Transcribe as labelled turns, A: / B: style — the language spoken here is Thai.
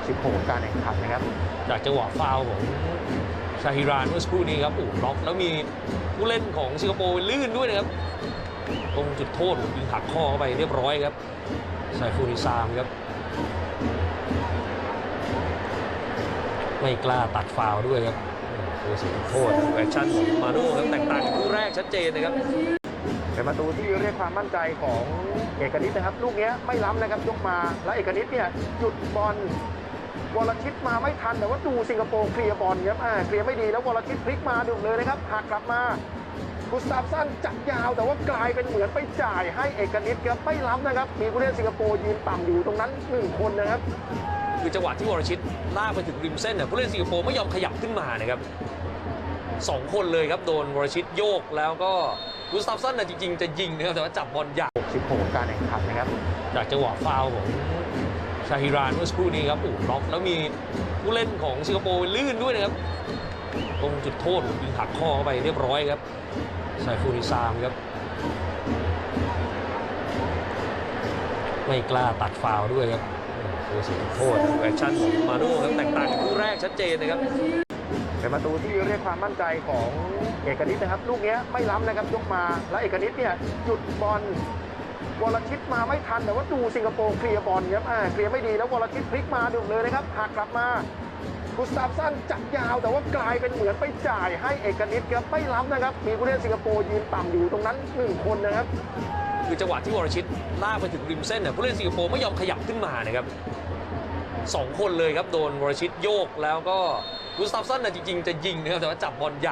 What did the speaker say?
A: 66ของการแข่งขันนะครับ
B: จากจังหวะฟาวของชาฮิรานเมื่อสักครู่นี้ครับโอ้ล็อกแล้วมีผู้เล่นของสิงคโปร์ลื่นด้วยนะครับ ตรงจุดโทษยิงหักข้อเข้าไปเรียบร้อยครับไซฟูริซามครับ ไม่กล้าตัดฟาวด้วยครับตัวเสียจุดโทษแอคชั่นของมาโน่ครับแตกต่างจากคู่แรกชัดเจนนะครับ
A: เป็นประตูที่เรียกความมั่นใจของเอกนิตนะครับ ลูกเนี้ยไม่ล้ำนะครับยกมาแล้วเอกนิตเนี่ยหยุดบอล วรชิตมาไม่ทันแต่ว่าดูสิงคโปร์เคลียร์บอลครับอ่าเคลียร์ไม่ดีแล้ววรชิตพลิกมาดุเลยนะครับหักกลับมากุสตาฟสันจับยาวแต่ว่ากลายเป็นเหมือนไปจ่ายให้เอกนิตครับไม่ล้ำนะครับ มีผู้เล่นสิงคโปร์ยืนต่ำอยู่ตรงนั้นหนึ่งคนนะครับ
B: คือจังหวะที่วรชิตลากไปถึงริมเส้นเนี่ยผู้เล่นสิงคโปร์ไม่ยอมขยับขึ้นมานะครับสองคนเลยครับโดนวรชิตโยกแล้วก็กุสตาฟสันน่ะจริงๆ จะยิงนะครับแต่ว่าจับบอลยาก
A: 66ของการแข่งขันนะครับ
B: จากจังหวะฟาวล์ของชาฮิรานเมื่อสักครู่นี้ครับโอ้บล็อกแล้วมีผู้เล่นของสิงคโปร์ลื่นด้วยนะครับ ตรงจุดโทษยิงหักข้อเข้าไปเรียบร้อยครับไซฟูริซามครับ ไม่กล้าตัดฟาวด้วยครับตัวเสียโทษแอคชั่นของมาโน่ครับแตกต่างจากคู่แรกชัดเจนนะครับ
A: เป็นประตูที่เรียกความมั่นใจของเอกนิตนะครับ ลูกเนี้ยไม่ล้ำนะครับยกมาแล้วเอกนิตเนี่ยหยุดบอล วรชิตมาไม่ทันแต่ว่าดูสิงคโปร์เคลียร์บอลครับอ่าเคลียร์ไม่ดีแล้ววรชิตพลิกมาดุเลยนะครับหักกลับมากุสตาฟสันจับยาวแต่ว่ากลายเป็นเหมือนไปจ่ายให้เอกนิตครับไม่ล้ำนะครับ มีผู้เล่นสิงคโปร์ยืนต่ำอยู่ตรงนั้นหนึ่งคนนะครับ
B: คือจังหวะที่วรชิตลากไปถึงริมเส้นเนี่ยผู้เล่นสิงคโปร์ไม่ยอมขยับขึ้นมานะครับสองคนเลยครับโดนวรชิตโยกแล้วก็กุสตาฟสันน่ะจริงๆ จะยิงนะครับแต่ว่าจับบอลยาก